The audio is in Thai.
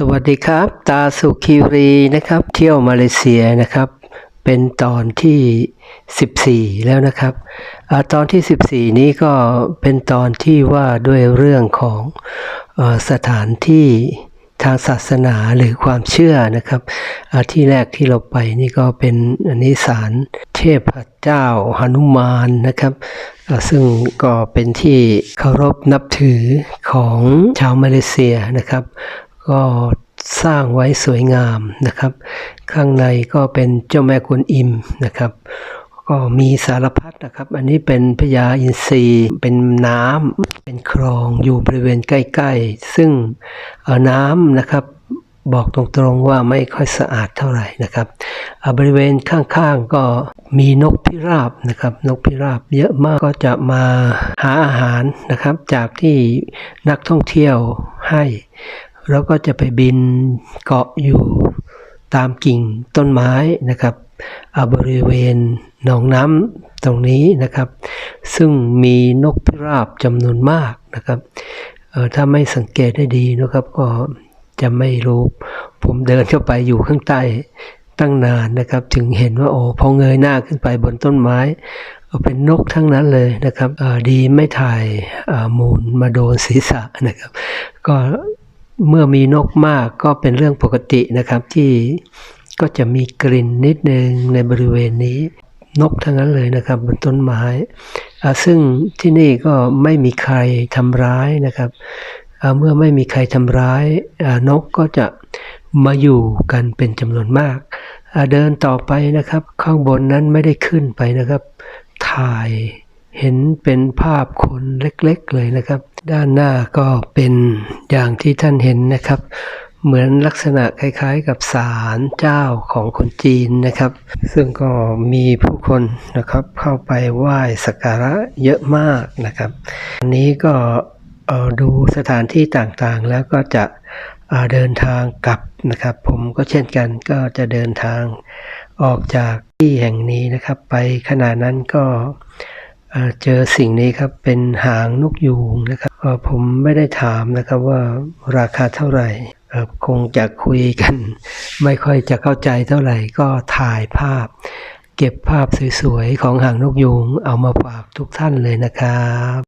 สวัสดีครับ ตาสุคิรีนะครับ เที่ยวมาเลเซียนะครับ เป็นตอนที่ 14 แล้วนะครับอตอนที่ 14 นี้ก็เป็นตอนที่ว่าด้วยเรื่องของอสถานที่ทางศาสนาหรือความเชื่อนะครับ ที่แรกที่เราไปนี่ก็เป็นอันนี้ศาลเทพเจ้าหนุมานนะครับ ซึ่งก็เป็นที่เคารพนับถือของชาวมาเลเซียนะครับ ก็สร้างไว้สวยงามนะครับ ข้างในก็เป็นเจ้าแม่กวนอิมนะครับ ก็มีสารพัดนะครับ อันนี้เป็นพญาอินทรีเป็นน้ำเป็นคลองอยู่บริเวณใกล้ ๆ ซึ่งน้ำนะครับบอกตรงๆว่าไม่ค่อยสะอาดเท่าไหร่นะครับ บริเวณข้างๆก็มีนกพิราบนะครับ นกพิราบเยอะมากก็จะมาหาอาหารนะครับ จากที่นักท่องเที่ยวให้ แล้วก็จะไปบินเกาะอยู่ตามกิ่งต้นไม้นะครับอ่าบริเวณหนองน้ำตรงนี้นะครับ ซึ่งมีนกพิราบจำนวนมากนะครับถ้าไม่สังเกตได้ดีนะครับก็จะไม่รู้ ผมเดินเข้าไปอยู่ข้างใต้ตั้งนานนะครับ ถึงเห็นว่าโอ้พอเงยหน้าขึ้นไปบนต้นไม้เป็นนกทั้งนั้นเลยนะครับดีไม่ถ่ายมูลมาโดนศีรษะนะครับ ก็ เมื่อมีนกมากก็เป็นเรื่องปกตินะครับที่ก็จะมีกลิ่นนิดนึงในบริเวณนี้ นกทั้งนั้นเลยนะครับบนต้นไม้ ซึ่งที่นี่ก็ไม่มีใครทำร้ายนะครับ เมื่อไม่มีใครทำร้ายนกก็จะมาอยู่กันเป็นจำนวนมาก เดินต่อไปนะครับ ข้างบนนั้นไม่ได้ขึ้นไปนะครับ ถ่ายเห็นเป็นภาพคนเล็กๆเลยนะครับ ด้านหน้าก็เป็นอย่างที่ท่านเห็นนะครับ เหมือนลักษณะคล้ายๆกับศาลเจ้าของคนจีนนะครับ ซึ่งก็มีผู้คนนะครับเข้าไปไหว้สักการะเยอะมากนะครับ อันนี้ก็ดูสถานที่ต่างๆ แล้วก็จะเอ่อเดินทางกลับนะครับ ผมก็เช่นกันก็จะเดินทางออกจากที่แห่งนี้นะครับ ไปขณะนั้นก็ เจอสิ่งนี้ครับเป็นหางนกยูงนะครับผมไม่ได้ถามนะครับว่าราคาเท่าไหร่คงจะคุยกัน ไม่ค่อยจะเข้าใจเท่าไหร่ก็ถ่ายภาพ เก็บภาพสวยๆของหางนกยูงเอามาฝากทุกท่านเลยนะครับ